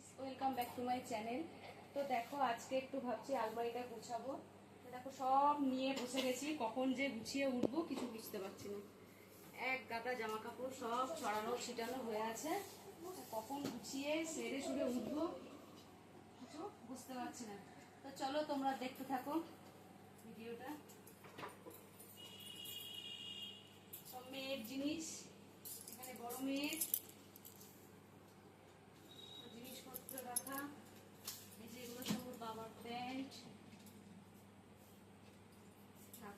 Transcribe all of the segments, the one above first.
Friends welcome back to my channel তো দেখো, আজকে একটু ভাবছি আলমারিটা গুছাবো। দেখো, সব নিয়ে বসে গেছি। কখন যে গুছিয়ে উঠবো কিছু বুঝতে পারছি না। এক গাদা জামা কাপড় সব ছড়ানো, ছিটানো হয়ে আছে। কখন গুছিয়ে সেরে সুরে উঠবো কিছু বুঝতে পারছি না। তো চলো, তোমরা দেখতে থাকো ভিডিওটা। সব মেয়ের জিনিস, এখানে বড় মেয়ের।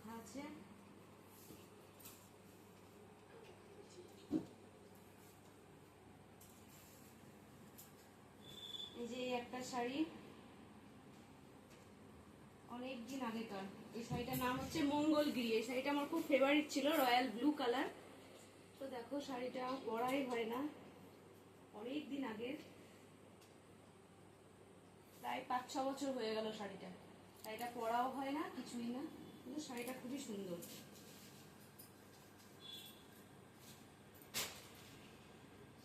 রাখা আছে? এই যে একটা শাড়ি। অনেক দিন আগেকার। এই শাড়িটার নাম হচ্ছে মঙ্গলগিরি। এই শাড়িটা আমার খুব ফেভারিট ছিল, রয়্যাল ব্লু কালার। তো দেখো, শাড়িটা পরাই হয় না। অনেক দিন আগের। প্রায় পাঁচ ছ বছর হয়ে গেল শাড়িটা। শাড়িটা পরাও হয় না, কিছুই না। কিন্তু শাড়িটা খুবই সুন্দর।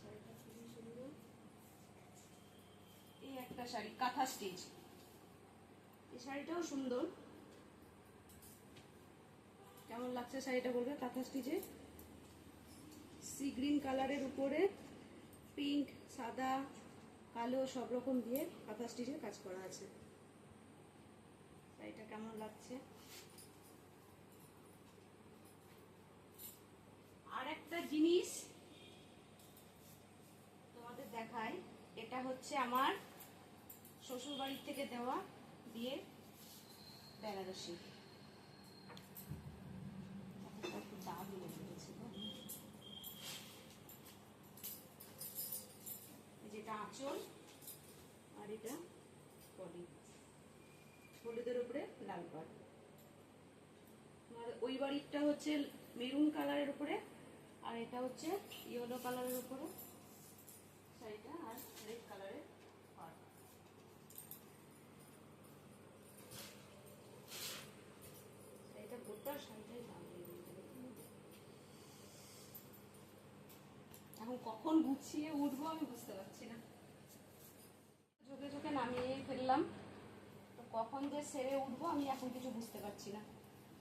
শাড়িটা খুবই সুন্দর। এই একটা শাড়ি, কাঁথা স্টিচ। এই শাড়িটাও সুন্দর। কেমন লাগছে শাড়িটা বলবে? কাঁথা স্টিচে? সি গ্রিন কালারের উপরে পিঙ্ক, সাদা, কালো সব রকম দিয়ে কাঁথা স্টিচের কাজ করা আছে। শাড়িটা কেমন লাগছে আর একটা জিনিস তোমাদের দেখাই। এটা হচ্ছে আমার শ্বশুর বাড়ির থেকে দেওয়া বিয়ের বেনারসি। যেটা আঁচল আর এটা বডি হলুদের উপরে লাল পাড়। ওই বাড়িরটা হচ্ছে মেরুন কালারের উপরে আর এটা হচ্ছে ইয়েলো কালারের উপরে। শাড়িটা আর রেড কালারের পাড় শাড়িটা গোটা শাড়িটাই দাম এখন কখন গুছিয়ে উঠবো আমি বুঝতে পারছি না। ঝুঁকে ঝুঁকে নামিয়ে ফেললাম। তো কখন যে সেরে উঠবো আমি এখন কিছু বুঝতে পারছি না।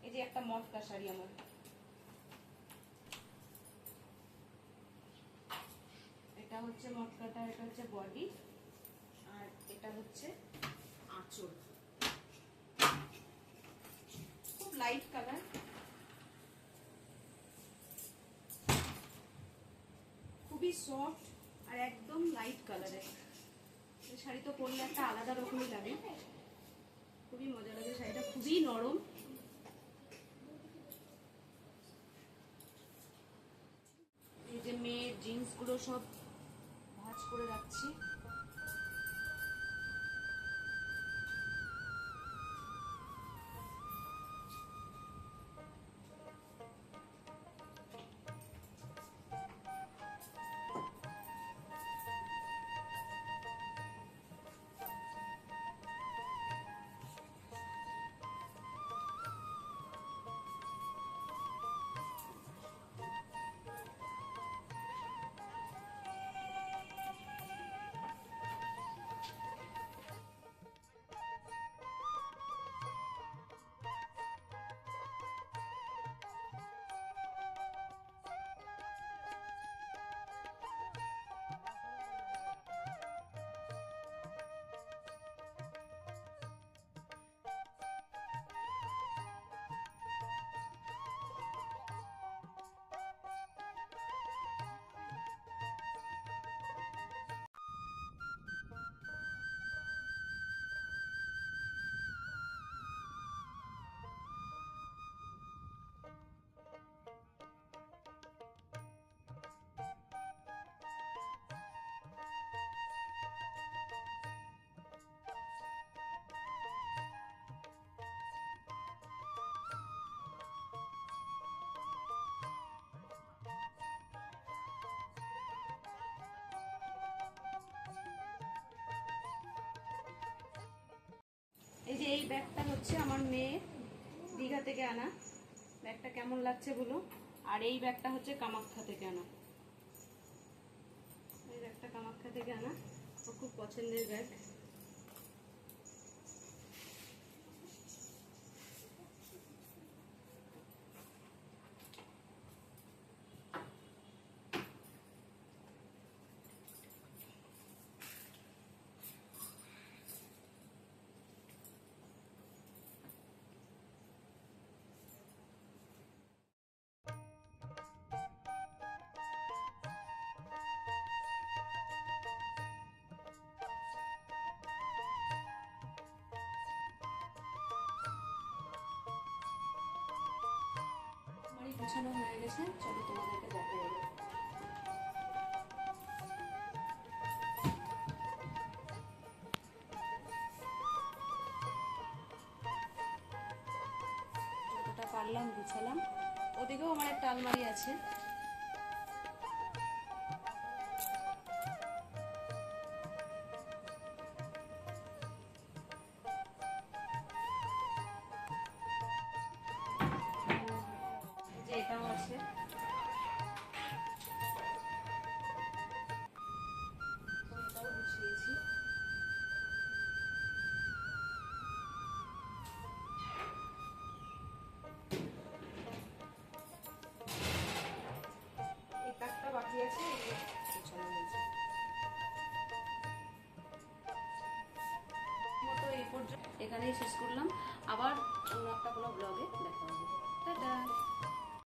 এই যে একটা মটকা শাড়ি আমার। এটা হচ্ছে মটকাটা, এটা হচ্ছে বডি, আর এটা হচ্ছে আঁচল। খুব লাইট কালার খুবই সফট আর একদম লাইট কালারের শাড়ি তো পরলে একটা আলাদা রকমই লাগে। খুবই মজা লাগে, শাড়িটা খুবই নরম। এই যে মেয়ের জিন্সগুলো সব করে রাখছি যে এই ব্যাগটা হচ্ছে আমার মেয়ে দীঘা থেকে আনা। ব্যাগটা কেমন লাগছে বলো আর এই ব্যাগটা হচ্ছে কামাখ্যা থেকে আনা। এই ব্যাগটা কামাখ্যা থেকে আনা। ও খুব পছন্দের ব্যাগ। গুছানো হয়ে গেছে চলো তোমাদেরকে দেখাই যাবে পারলাম গুছালাম। ওদিকেও আমার একটা আলমারি আছে। এখানেই শেষ করলাম। আবার অন্য একটা কোনো ব্লগে দেখা হবে।